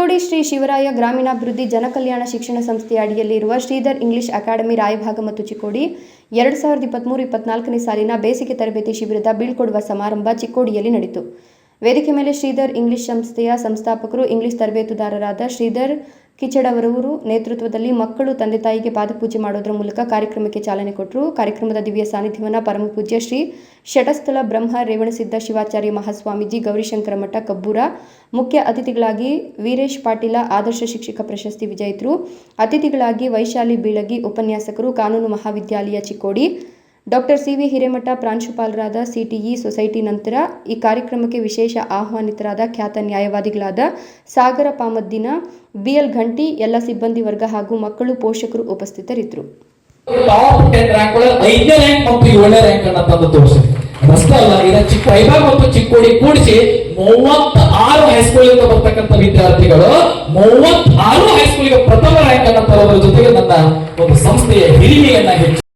ಚಿಕ್ಕೋಡಿ ಶ್ರೀ ಶಿವರಾಯ ಗ್ರಾಮೀಣಾಭಿವೃದ್ಧಿ ಜನಕಲ್ಯಾಣ ಶಿಕ್ಷಣ ಸಂಸ್ಥೆಯ ಅಡಿಯಲ್ಲಿರುವ ಶ್ರೀಧರ್ ಇಂಗ್ಲಿಷ್ ಅಕಾಡೆಮಿ, ರಾಯಭಾಗ ಮತ್ತು ಚಿಕ್ಕೋಡಿ. ಎರಡು ಸಾವಿರದ ಇಪ್ಪತ್ತ್ಮೂರು ಇಪ್ಪತ್ನಾಲ್ಕನೇ ಸಾಲಿನ ಬೇಸಿಗೆ ತರಬೇತಿ ಶಿಬಿರದ ಬೀಳ್ಕೊಡುವ ಸಮಾರಂಭ ಚಿಕ್ಕೋಡಿಯಲ್ಲಿ ನಡೆಯಿತು. ವೇದಿಕೆ ಮೇಲೆ ಶ್ರೀಧರ್ ಇಂಗ್ಲಿಷ್ ಸಂಸ್ಥೆಯ ಸಂಸ್ಥಾಪಕರು, ಇಂಗ್ಲಿಷ್ ತರಬೇತುದಾರರಾದ ಶ್ರೀಧರ್ ಕಿಚಡವರವರು ನೇತೃತ್ವದಲ್ಲಿ ಮಕ್ಕಳು ತಂದೆ ತಾಯಿಗೆ ಪಾದಪೂಜೆ ಮಾಡೋದರ ಮೂಲಕ ಕಾರ್ಯಕ್ರಮಕ್ಕೆ ಚಾಲನೆ ಕೊಟ್ಟರು ಕಾರ್ಯಕ್ರಮದ ದಿವ್ಯ ಸಾನ್ನಿಧ್ಯವನ್ನು ಪರಮ ಪೂಜ್ಯ ಶ್ರೀ ಶಟಸ್ಥಲ ಬ್ರಹ್ಮ ರೇವಣಸಿದ್ಧ ಶಿವಾಚಾರ್ಯ ಮಹಾಸ್ವಾಮೀಜಿ ಗೌರಿಶಂಕರ ಮಠ ಕಬ್ಬೂರ, ಮುಖ್ಯ ಅತಿಥಿಗಳಾಗಿ ವೀರೇಶ್ ಪಾಟೀಲ, ಆದರ್ಶ ಶಿಕ್ಷಕ ಪ್ರಶಸ್ತಿ ವಿಜೇತರು ಅತಿಥಿಗಳಾಗಿ ವೈಶಾಲಿ ಬೀಳಗಿ ಉಪನ್ಯಾಸಕರು, ಕಾನೂನು ಮಹಾವಿದ್ಯಾಲಯ Chikkodi doctor C V Hiremath ಪ್ರಾಂಶುಪಾಲರಾದ ಸಿಟಿಇ ಸೊಸೈಟಿ ನಂತರ ಈ ಕಾರ್ಯಕ್ರಮಕ್ಕೆ ವಿಶೇಷ ಆಹ್ವಾನಿತರಾದ ಖ್ಯಾತ ನ್ಯಾಯವಾದಿಗಳಾದ ಸಾಗರ ಪಾಮದ್ದಿನ ಬಿಎಲ್ ಘಂಟಿ, ಎಲ್ಲ ಸಿಬ್ಬಂದಿ ವರ್ಗ ಹಾಗೂ ಮಕ್ಕಳು ಪೋಷಕರು ಉಪಸ್ಥಿತರಿದ್ದರು. ಅಷ್ಟೇ ಅಲ್ಲ ಇದನ್ನ ಚಿಕ್ಕ ವೈಭಾಗ್ ಮತ್ತು ಚಿಕ್ಕೋಡಿ ಕೂಡಿಸಿ ಮೂವತ್ತಾರು ಹೈಸ್ಕೂಲಿಂದ ಬರ್ತಕ್ಕಂಥ ವಿದ್ಯಾರ್ಥಿಗಳು ಮೂವತ್ತಾರು ಹೈಸ್ಕೂಲಿಗೆ ಪ್ರಥಮ ರ್ಯಾಂಕ್ ಅನ್ನ ತರೋದ್ರ ಜೊತೆಗೆ ನನ್ನ ಒಂದು ಸಂಸ್ಥೆಯ ಹಿರಿಮೆಯನ್ನ ಹೆಚ್ಚು